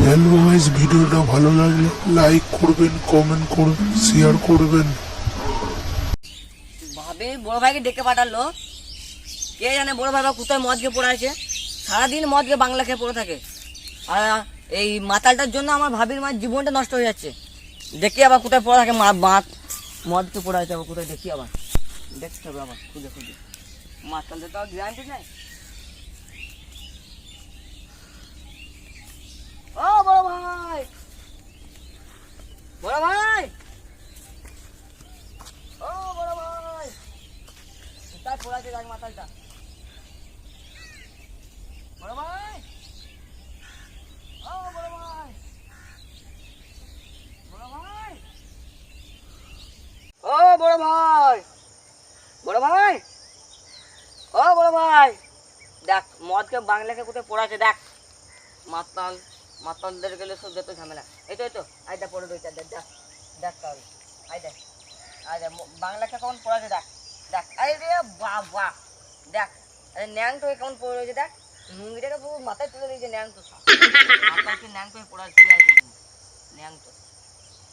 Hello guys ভিডিওটা ভালো লাগলে লাইক করবেন কমেন্ট করবেন শেয়ার করবেন। ভাবে বড় ভাইকে ডেকে পাঠালো। কে জানে বড় ভাই কোথায় মদ খেয়ে পড়ে আছে? সারাদিন মদ খেয়ে বাংলা খেয়ে পড়ে থাকে। আর, এই মাতালটার জন্য আমার ভাবির মায়ের জীবনটা নষ্ট হয়ে যাচ্ছে। দেখি আবার কোথায় পড়ে থাকে মা বাঁধ মদ খেয়ে পড়ে আছে আবার কোথায়, দেখি আবার। দেখতে হবে আবার, খুঁজে খুঁজে। মাতালদের তো গ্যারান্টি নাই ও বড় ভাই বড় ভাই ও বড় ভাই কোথায় পড়ে আছে গাছ মাতালটা বড় ভাই! ও, বড় ভাই! বড় ভাই! ও, বড় ভাই! বড় ভাই! ও, বড় ভাই! দেখ, মদকে বাংলাকে কোথায় পড়াছে দেখ। মাতাল, মাতালদের গেলে সব যত ঝামেলা। এই তো এই তো আইদা পড়ে রয়েছে দেখ দেখ দেখ তাহলে। আই দেখ আই দেখ বাংলাকে কেমন পড়াছে দেখ দেখ। আরে রে বাহ দেখ আরে ন্যাং কেমন পড়ে রয়েছে দেখ মুঙ্গিটাকে পুরো মাথায় তুলে দিয়েছে ন্যাং তো সব। মাথায় ন্যাং তো পড়া তুলে আছে ন্যাং তো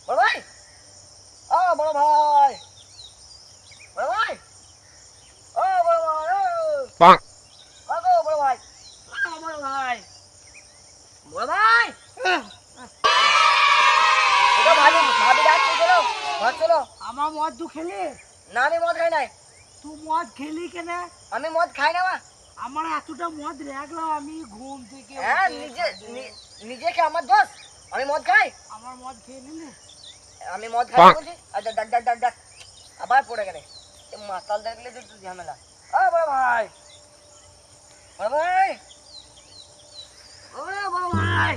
বড় ভাই ও বড় ভাই বড় ভাই ও বড় ভাই ও। বড় ভাই ও বড় ভাই বড় ভাই। ভাবি ভাবি ডাকছে চলো ঘর চলো। আমার মদ দু খেলি। না আমি মদ খাই নাই। তুই মদ খেলি কেন আমি মদ খাই না মা আমার এতটা মদ রাখলাম আমি ঘুম থেকে হ্যাঁ উঠে নিজে খাব। নি- নিজে কি আমার দোষ আমি মদ খাই আমার মদ খেয়ে নিলে আমি মদ খাই না বলছি আর ডাক ডাক ডাক ডাক আবার পড়ে গেলে এ মাতাল দেখলে তো একটু ঝামেলা ও বড় ভাই বড় ভাই ও বড় ভাই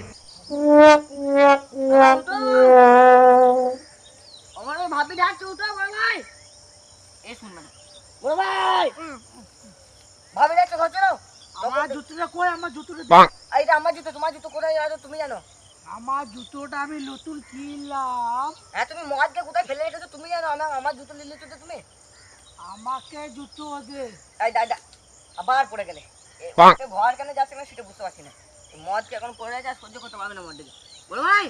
ভাবি ডাকছে ঘর চলো আমার জুতোটা কই? আমার জুতোটা। আর আমার জুতো তোমার জুতো কোথায় আছে তুমি জানো? আমার জুতোটা আমি নতুন কিনলাম। হ্যাঁ তুমি মদকে কোথায় ফেলে রেখেছো তুমি জানো? আমার আমার জুতো নিলে তো তুমি? আমাকে জুতো দে। এই দাদা আবার পড়ে গেলে। ভয় কেন যাচ্ছে না সেটা বুঝতে পারছি না। এই মদ কি এখন পড়ে আর সহ্য করতে পারবে না মদকে বড় ভাই!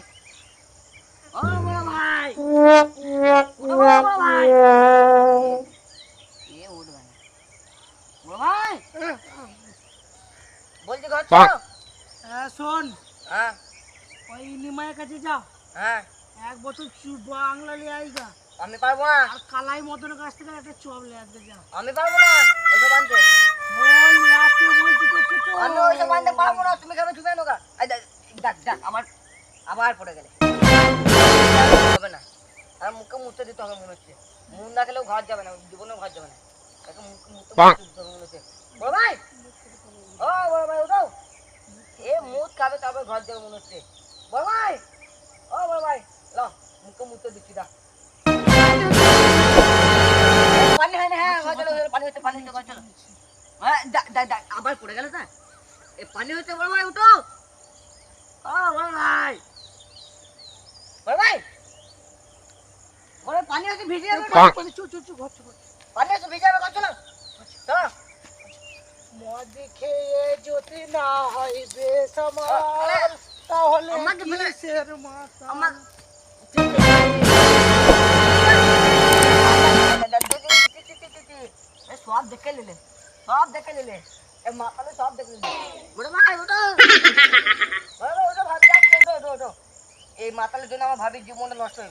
ভাই বলছি ঘর। চলো হ্যাঁ শোন। হ্যাঁ। ওই নিমায়ের কাছে যা হ্যাঁ। এক বছর চু- বাংলা আই যা আমি পারব না। আর কালাই মতনের কাছ থেকে একটা চপ লিয়ে আসবে যা। আমি পারব না ওইসব আনতে। নিয়ে আমি ওইসব আনতে পারব না তুমি কেন চুপে নোকা। দেখ দেখ আবার আবার পড়ে গেলে। হবে না আর মুখে মুছতে দিতে হবে মনে হচ্ছে। মুখ না খেলেও ঘর যাবে না জীবনেও ঘর যাবে না। ভাই ও বড় ভাই ওঠাও এ মুখ খাবে তারপর ঘর যাবে। মনে হচ্ছে বড় ভাই ও বড় ভাই ল মুখে মুছতে দিচ্ছি দা পানি। হয় না হ্যাঁ চলো পানি হচ্ছে পানি হচ্ছে চলো হ্যাঁ আবার পড়ে গেল এ পানি হচ্ছে বড় ভাই উঠো ও বড় ভাই বড় ভাই বড় পানি হচ্ছে ভিজে চু চু চু ঘর চু ঘর। হচ্ছে ভিজে যাবে চলো চলো মদ খেয়ে যদি না হয় বেসামাল আরে, তাহলে আমাকে ফেলে- কিসের মাথা আমার সব দেখে নিলে সব দেখে নিলে। এ সব দেখে নিলে। বড় ভাই ভাবি এই মাতালের জন্য আমার ভাবির জীবনটা নষ্ট হয়ে